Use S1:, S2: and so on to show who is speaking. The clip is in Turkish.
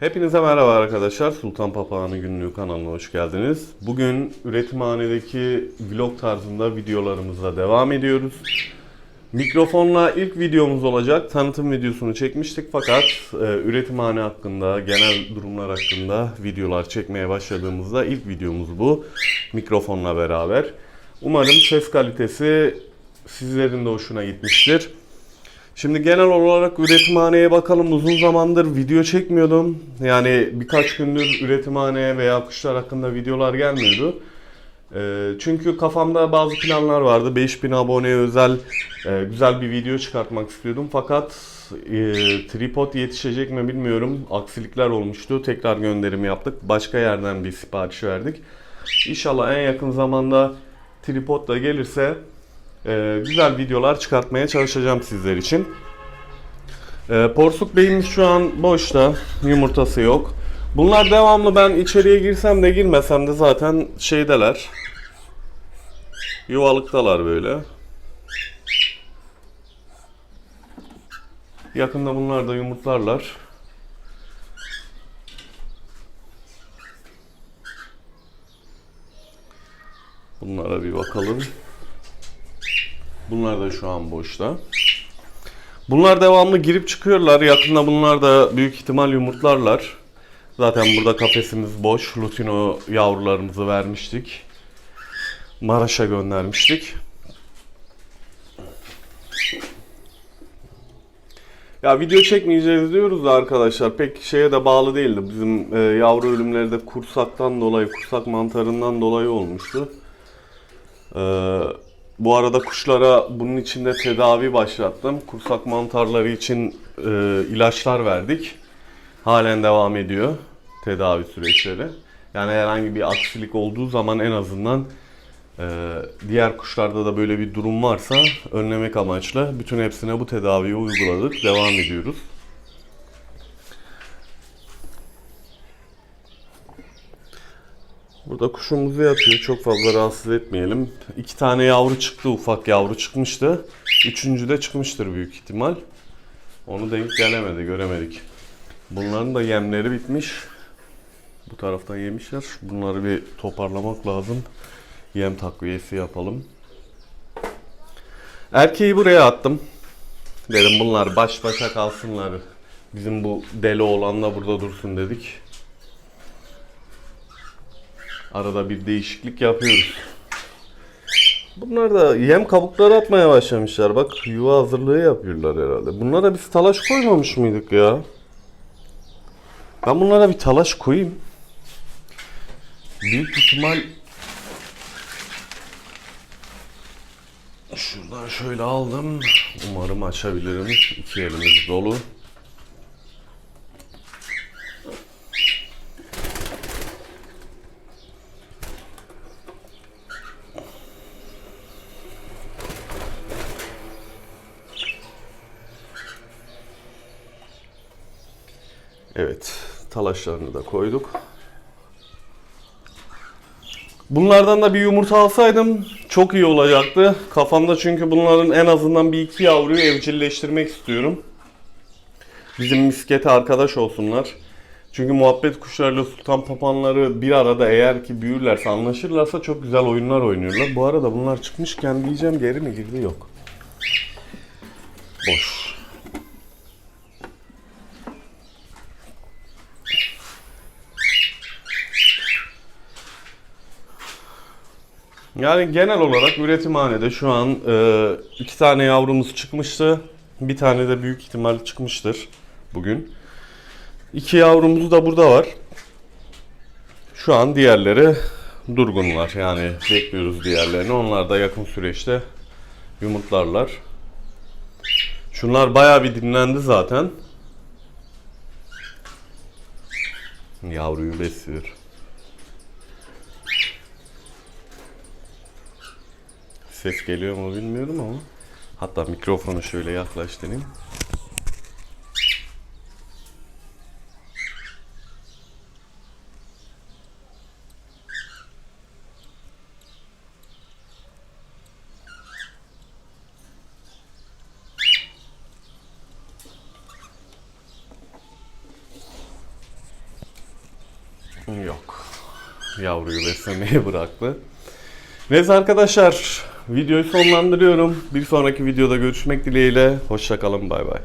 S1: Hepinize merhaba arkadaşlar. Sultan Papağanı Günlüğü kanalına hoş geldiniz. Bugün üretimhanedeki vlog tarzında videolarımızla devam ediyoruz. Mikrofonla ilk videomuz olacak. Tanıtım videosunu çekmiştik fakat e, üretimhane hakkında, genel durumlar hakkında videolar çekmeye başladığımızda ilk videomuz bu. Mikrofonla beraber. Umarım ses kalitesi sizlerin de hoşuna gitmiştir. Şimdi genel olarak üretimhaneye bakalım. Uzun zamandır video çekmiyordum. Yani birkaç gündür üretimhaneye veya kuşlar hakkında videolar gelmiyordu. Ee, çünkü kafamda bazı planlar vardı. 5000 aboneye özel e, güzel bir video çıkartmak istiyordum. Fakat e, tripod yetişecek mi bilmiyorum. Aksilikler olmuştu. Tekrar gönderim yaptık. Başka yerden bir sipariş verdik. İnşallah en yakın zamanda tripod da gelirse e, güzel videolar çıkartmaya çalışacağım sizler için. E, porsuk beyimiz şu an boşta. Yumurtası yok. Bunlar devamlı ben içeriye girsem de girmesem de zaten şeydeler. Yuvalıktalar böyle. Yakında bunlar da yumurtlarlar. Bunlara bir bakalım. Bunlar da şu an boşta. Bunlar devamlı girip çıkıyorlar. Yakında bunlar da büyük ihtimal yumurtlarlar. Zaten burada kafesimiz boş. Lutino yavrularımızı vermiştik. Maraş'a göndermiştik. Ya video çekmeyeceğiz diyoruz da arkadaşlar pek şeye de bağlı değildi. Bizim e, yavru ölümleri de kursaktan dolayı, kursak mantarından dolayı olmuştu. Ee, bu arada kuşlara bunun içinde tedavi başlattım. Kursak mantarları için e, ilaçlar verdik. Halen devam ediyor tedavi süreçleri. Yani herhangi bir aksilik olduğu zaman en azından e, diğer kuşlarda da böyle bir durum varsa önlemek amaçlı bütün hepsine bu tedaviyi uyguladık. Devam ediyoruz. Burada kuşumuzu yatıyor. Çok fazla rahatsız etmeyelim. İki tane yavru çıktı. Ufak yavru çıkmıştı. Üçüncü de çıkmıştır büyük ihtimal. Onu denk gelemedi. Göremedik. Bunların da yemleri bitmiş. Bu taraftan yemişler. Bunları bir toparlamak lazım. Yem takviyesi yapalım. Erkeği buraya attım. Dedim bunlar baş başa kalsınlar. Bizim bu deli olanla burada dursun dedik. Arada bir değişiklik yapıyoruz. Bunlar da yem kabukları atmaya başlamışlar. Bak yuva hazırlığı yapıyorlar herhalde. Bunlara biz talaş koymamış mıydık ya? Ben bunlara bir talaş koyayım. Büyük ihtimal Şuradan şöyle aldım. Umarım açabilirim. İki elimiz dolu. Evet, talaşlarını da koyduk. Bunlardan da bir yumurta alsaydım çok iyi olacaktı. Kafamda çünkü bunların en azından bir iki yavruyu evcilleştirmek istiyorum. Bizim miskete arkadaş olsunlar. Çünkü muhabbet kuşlarıyla sultan papanları bir arada eğer ki büyürlerse, anlaşırlarsa çok güzel oyunlar oynuyorlar. Bu arada bunlar çıkmışken diyeceğim geri mi girdi yok. Boş. Yani genel olarak üretimhanede şu an e, iki tane yavrumuz çıkmıştı. Bir tane de büyük ihtimal çıkmıştır bugün. İki yavrumuz da burada var. Şu an diğerleri durgunlar. Yani bekliyoruz diğerlerini. Onlar da yakın süreçte yumurtlarlar. Şunlar bayağı bir dinlendi zaten. Yavruyu besliyor. Ses geliyor mu bilmiyorum ama. Hatta mikrofonu şöyle yaklaştırayım. Yok. Yavruyu beslemeye bıraktı. Neyse arkadaşlar videoyu sonlandırıyorum. Bir sonraki videoda görüşmek dileğiyle. Hoşçakalın bay bay.